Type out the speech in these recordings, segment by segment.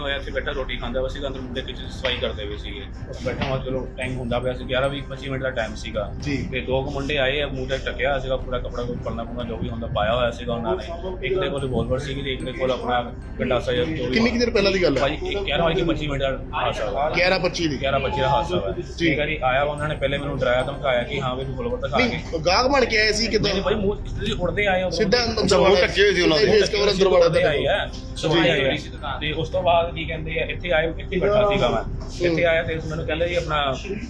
ਹੋਇਆ ਇੱਥੇ ਬੈਠਾ ਰੋਟੀ ਖਾਂਦਾ ਵਾ ਸੀਗਾ ਅੰਦਰ ਮੁੰਡੇ ਕਿਚਨ ਸਫ਼ਾਈ ਕਰਦੇ ਹੋਏ ਸੀਗੇ। ਬੈਠਾ ਹਾਂ ਚਲੋ ਟਾਈਮ ਹੁੰਦਾ ਪਿਆ ਸੀ 11 ਵੀਹ 25 ਮਿੰਟ ਦਾ ਟਾਈਮ ਸੀਗਾ। ਜੀ। ਤੇ ਦੋ ਕੁ ਮੁੰਡੇ ਆਏ ਆ ਮੂੰਹ ਤੇ ਟਕਿਆ ਸੀਗਾ ਪੂਰਾ ਕਪੜਾ ਕੋਈ ਪਰਨਾ ਪੁਰਨਾ ਜੋ ਵੀ ਹੁੰਦਾ ਪਾਇਆ ਹੋਇਆ ਸੀਗਾ ਉਹਨਾਂ ਨੇ। ਇੱਕ ਦੇ ਕੋਲ ਰਿਵੋਲਵਰ ਸੀਗੀ ਤੇ ਇੱਕ ਦੇ ਕੋਲ ਆਪਣਾ ਗੰਡਾਸਾ ਜਾਂ ਜੋ ਵੀ ਕਿੰਨੀ ਕੁ ਦੇਰ ਪਹਿਲਾਂ ਦੀ ਗੱਲ ਹੈ? ਭਾਈ 11 ਵਜੇ 25 ਮਿੰਟ ਦਾ ਹਾਦਸਾ ਵਾ 11 25 ਦੀ। 11 25 ਦਾ ਹਾਦਸਾ ਵਾ ਠੀਕ ਹੈ ਜੀ ਆਇਆ ਉਹਨਾਂ ਨੇ ਪਹਿਲੇ ਮੈਨੂੰ ਡਰਾਇਆ ਧਮਕਾਇਆ ਕਿ ਹਾਂ ਵੀ ਰਿਵੋਲਵਰ ਦਿਖਾ ਕੇ। ਨਹੀਂ ਗਾਹਕ ਬਣ ਕੇ ਆਏ ਸੀ ਕਿਦਾਂ? ਨਹੀਂ ਭਾਈ ਮੂੰਹ ਇਸ ਤਰ੍ਹਾਂ ਉੜਦੇ ਆਏ ਉਧਰੋਂ। ਸਿੱਧਾ ਅੰਦਰ ਅੱਛਾ, ਮੂੰਹ ਢੱਕੇ ਹੋਏ ਸੀ ਉਹਨਾਂ ਦੇ। ਫੇਸ ਕਵਰ ਅੰਦਰ ਵੜਾ ਦੇ। ਦਿੱਤਾ ਆਈ ਹੈ ਸਵਾਈ ਤੇ ਉਸ ਤੋਂ ਬਾਅਦ ਕੀ ਕਹਿੰਦੇ ਆ ਇੱਥੇ ਆਏ ਇੱਥੇ ਬੈਠਾ ਸੀਗਾ ਮੈਂ। ਇੱਥੇ ਆਇਆ ਤੇ ਮੈਨੂੰ ਕਹਿੰਦੇ ਜੀ ਆਪਣਾ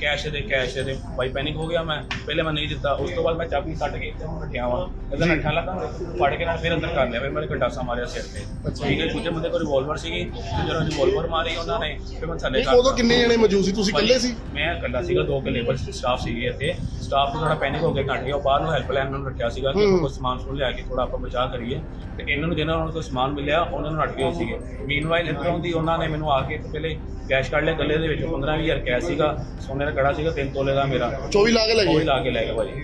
ਕੈਸ਼ ਦੇ ਕੈਸ਼ ਦੇ। ਬਾਈ ਪੈਨਿਕ ਹੋ ਗਿਆ ਮੈਂ। ਪਹਿਲੇ ਮੈਂ ਨਹੀਂ ਦਿੱਤਾ। ਉਸ ਤੋਂ ਬਾਅਦ ਮੈਂ ਚਾਬੀ ਕੱਢ ਕੇ ਇੱਥੇ ਰੱਖਿਆ ਵਾ। ਇਹਦਾ ਨੱਠਾ ਲੱਗਾ ਫੜ ਕੇ ਨਾਲ ਫਿਰ ਅੰਦਰ ਕਰ ਲਿਆ। ਫਿਰ ਮੇਰੇ ਕੰਡਾਸਾ ਮਾਰਿਆ ਸਿਰ ਤੇ। ਠੀਕ ਹੈ ਦੂਜੇ ਬੰਦੇ ਕੋਲ ਰਿਵੋਲਵਰ ਸੀਗੀ। ਤੇ ਜਦੋਂ ਰਿਵੋਲਵਰ ਮਾਰੀ ਉਹਨਾਂ ਨੇ ਫਿਰ ਮੈਂ ਥੱਲੇ ਨਹੀਂ ਕਰ ਉਦੋਂ ਕਿੰਨੇ ਜਣੇ ਮੌਜੂਦ ਸੀ? ਤੁਸੀਂ ਇਕੱਲੇ ਸੀ? ਮੈਂ ਇਕੱਲਾ ਸੀਗਾ ਦੋ ਕੇ ਲੇਬਰ ਸਟਾਫ ਸੀਗੇ ਇੱਥੇ। ਸਟਾਫ ਨੂੰ ਥੋੜਾ ਪੈਨਿਕ ਹੋ ਕੇ ਘੱਟ ਗਿਆ। ਉਹ ਬਾਹਰ ਨੂੰ ਹੈਲਪਲਾਈਨ ਨੂੰ ਰੱਖਿਆ ਸੀਗਾ ਕਿ। ਕੋਈ ਸਮਾਨ ਸਮੂਨ ਲਿਆ ਕੇ ਥੋੜਾ ਆਪਾਂ ਬਚਾਅ ਕਰੀਏ। ਤੇ ਇਹਨਾਂ ਨੂੰ ਜਿਹਨਾਂ ਨੂੰ ਕੋਈ ਸਮਾਨ ਮਿਲਿਆ ਉਹਨਾਂ ਨੂੰ ਰੱਖ ਗਏ ਸੀਗੇ। ਮੀਨਵਾਈਲ ਇੱਥੋਂ ਦੀ ਉਹਨਾਂ ਨੇ ਮੈਨੂੰ ਆ ਕੇ ਪਹਿਲੇ ਕੈਸ਼ ਕੱਢ ਲਿਆ ਗੱਲੇ ਦੇ ਵਿੱਚ 15000 ਕੈਸ਼ ਸੀਗਾ। ਸੋਨੇ ਦਾ ਕੜਾ ਸੀਗਾ 3 ਤੋਲੇ ਦਾ ਮੇਰਾ। 24 ਲਾ ਕੇ ਲੈ ਉਹ ਵੀ ਗਏ ਲਾ ਕੇ ਲੈ ਗਏ ਭਾਜੀ।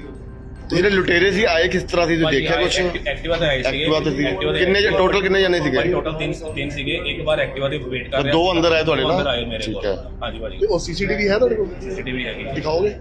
ਜਿਹੜੇ ਲੁਟੇਰੇ ਸੀ ਆਏ ਕਿਸ ਤਰ੍ਹਾਂ ਸੀ ਤੁਸੀਂ ਦੇਖਿਆ ਕੁਛ? ਐਕਟਿਵਾ ਤੇ ਆਏ ਸੀਗੇ। ਐਕਟਿਵਾ ਤੇ ਸੀ। ਕਿੰਨੇ। ਟੋਟਲ ਕਿੰਨੇ ਜਣੇ ਸੀਗੇ? ਭਾਈ ਟੋਟਲ ਤਿੰਨ ਤਿੰਨ ਸੀਗੇ। ਇੱਕ ਵਾਰ ਐਕਟਿਵਾ ਦੇ ਵੇਟ ਕਰ ਰਿਹਾ ਦੋ ਅੰਦਰ ਆਏ ਤੁਹਾਡੇ ਦੋ ਅੰਦਰ ਨਾਲ? ਆਏ ਮੇਰੇ ਠੀਕ ਕੋਲ। ਹੈ। ਹਾਂਜੀ ਭਾਜੀ। ਤੇ ਉਹ ਸੀਸੀਟੀਵੀ ਹੈ ਤੁਹਾਡੇ ਕੋਲ? ਸੀਸੀਟੀਵੀ ਹੈਗੀ। ਦਿਖਾਓਗੇ?